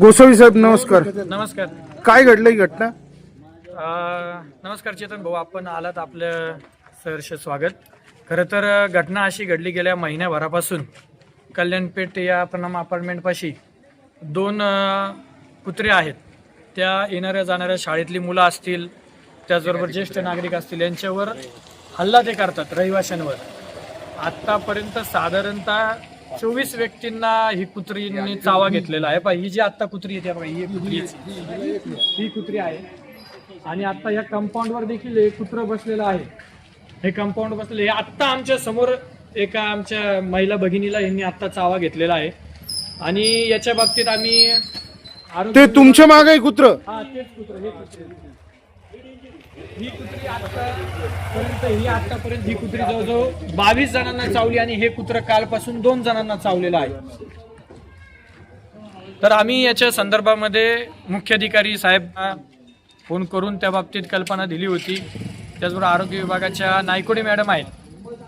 गोसावी साहेब नमस्कार. नमस्कार. काय घडलं ही घटना? अ, नमस्कार चेतन भाऊ आपण आलात आपलं सहर्ष स्वागत. खरं तर घटना अशी घडली गेल्या महिन्याभरापासून. कल्याणपेठ या प्रणाम अपार्टमेंटपाशी दोन कुत्रे आहेत. त्या येणाऱ्या जाणाऱ्या शाळेतली मुलं असतील त्याचबरोबर ज्येष्ठ नागरिक असतील यांच्यावर हल्ला ते करतात रहिवाशांवर. आत्तापर्यंत साधारणतः चोवीस व्यक्तींना ही कुत्रींनी चावा घेतलेला आहे. पहा ही जी आत्ता कुत्री येते बघा ही कुत्री आहे. ही कुत्री आहे. आणि आता या कंपाऊंडवर देखील एक कुत्र बसलेलं आहे. हे कंपाऊंड बसलेलं हे आत्ता आमच्यासमोर एका आमच्या महिला भगिनीला यांनी आत्ता चावा घेतलेला आहे. आणि याच्या बाबतीत आम्ही आरोग्य ते तुमच्या मागे कुत्र. हा तेच कुत्र हे कुत्रे. ही कुत्री आतापर्यंत ही आतापर्यंत ही कुत्री जवळजवळ बावीस जणांना चावली आणि हे कुत्र कालपासून दोन जणांना चावलेलं आहे. तर आम्ही याच्या संदर्भामध्ये मुख्याधिकारी साहेब फोन करून त्या बाबतीत कल्पना दिली होती. त्याचबरोबर आरोग्य विभागाच्या नायकोडे मॅडम आहेत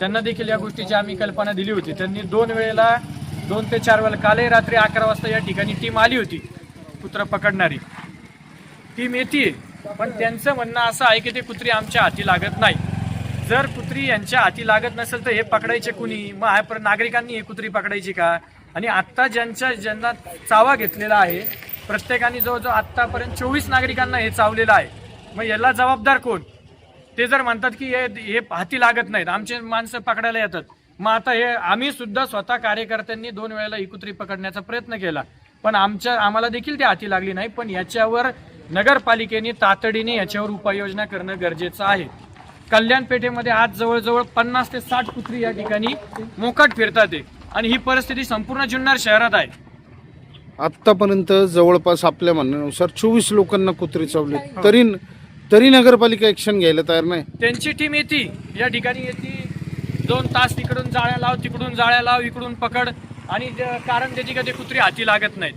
त्यांना देखील या गोष्टीची आम्ही कल्पना दिली होती. त्यांनी दोन वेळेला दोन ते चार वेळेला कालही रात्री अकरा वाजता या ठिकाणी टीम आली होती कुत्रा पकडणारी. टीम येते पण त्यांचं म्हणणं असं आहे की ते कुत्री आमच्या हाती लागत नाही. जर कुत्री यांच्या हाती लागत नसेल तर हे पकडायचे कुणी? मग आहे पर नागरिकांनी हे कुत्री पकडायची का? आणि आत्ता ज्यांच्या ज्यांना चावा घेतलेला आहे प्रत्येकाने जवळजवळ आत्तापर्यंत चोवीस नागरिकांना हे चावलेलं आहे. मग याला जबाबदार कोण? ते जर म्हणतात की हे हे हाती लागत नाहीत आमचे माणसं पकडायला येतात. मग आता हे आम्ही सुद्धा स्वतः कार्यकर्त्यांनी दोन वेळेला ही कुत्री पकडण्याचा प्रयत्न केला. पण आमच्या आम्हाला देखील ती हाती लागली नाही पण याच्यावर नगरपालिकेने तातडीने याच्यावर उपाययोजना करणं गरजेचं आहे. कल्याण पेठेमध्ये आज जवळजवळ पन्नास ते साठ कुत्री या ठिकाणी मोकाट फिरतात. आणि ही परिस्थिती संपूर्ण जुन्नर शहरात आहे. आतापर्यंत जवळपास आपल्या म्हणण्यानुसार चोवीस लोकांना कुत्रे चावले. तरी तरी नगरपालिका ऍक्शन घ्यायला तयार नाही. त्यांची टीम येते. या ठिकाणी येते. दोन तास तिकडून जाळ्या लाव तिकडून जाळ्या लाव इकडून पकड. आणि कारण त्याची का ते कुत्री हाती लागत नाहीत.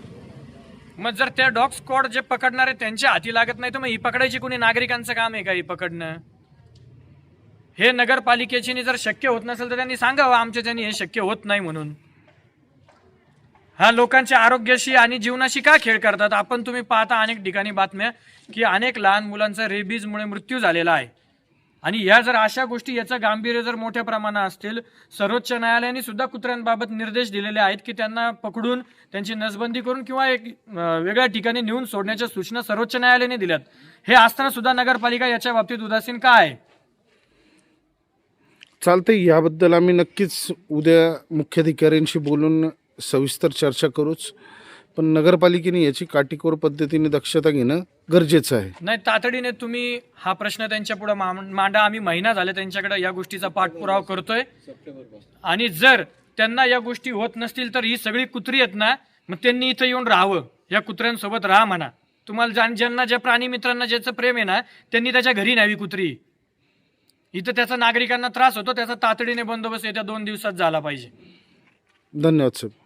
मग जर त्या डॉग स्क्वॉड जे पकडणारे त्यांच्या हाती लागत नाही तर मग ही पकडायची कोणी? नागरिकांचं काम आहे का ही पकडणं? हे नगरपालिकेची जर शक्य होत नसेल तर त्यांनी सांगावं आमच्या त्यांनी हे शक्य होत नाही म्हणून. हा लोकांच्या आरोग्याशी आणि जीवनाशी का खेळ करतात? आपण तुम्ही पाहता अनेक ठिकाणी बातम्या की अनेक लहान मुलांचा रेबीजमुळे मृत्यू झालेला आहे. आणि या जर अशा गोष्टी याचं गांभीर्य जर मोठ्या प्रमाणात असतील सर्वोच्च न्यायालयाने सुद्धा कुत्र्यांबाबत निर्देश दिलेले आहेत की त्यांना पकडून त्यांची नसबंदी करून किंवा एक वेगळ्या ठिकाणी नेऊन सोडण्याच्या सूचना सर्वोच्च न्यायालयाने दिल्यात. हे असताना सुद्धा नगरपालिका याच्या बाबतीत उदासीन का आहे? चालतंय याबद्दल आम्ही नक्कीच उद्या मुख्याधिकाऱ्यांशी बोलून सविस्तर चर्चा करूच. पण नगरपालिकेने याची काटेकोर पद्धतीने दक्षता घेणं गरजेचं आहे. नाही तातडीने तुम्ही हा प्रश्न त्यांच्या पुढे मांडा. आम्ही महिना झाले त्यांच्याकडे या गोष्टीचा पाठपुरावा करतोय. आणि जर त्यांना या गोष्टी होत नसतील तर ही सगळी कुत्री आहेत ना मग त्यांनी इथं येऊन राहावं. या कुत्र्यांसोबत राहा म्हणा. तुम्हाला ज्या- ज्यांना ज्या प्राणी मित्रांना ज्याचं प्रेम आहे ना त्यांनी त्याच्या घरी न्यावी कुत्री. इथं त्याचा नागरिकांना त्रास होतो त्याचा तातडीने बंदोबस्त येत्या दोन दिवसात झाला पाहिजे. धन्यवाद साहेब.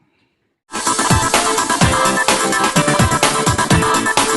Thank you.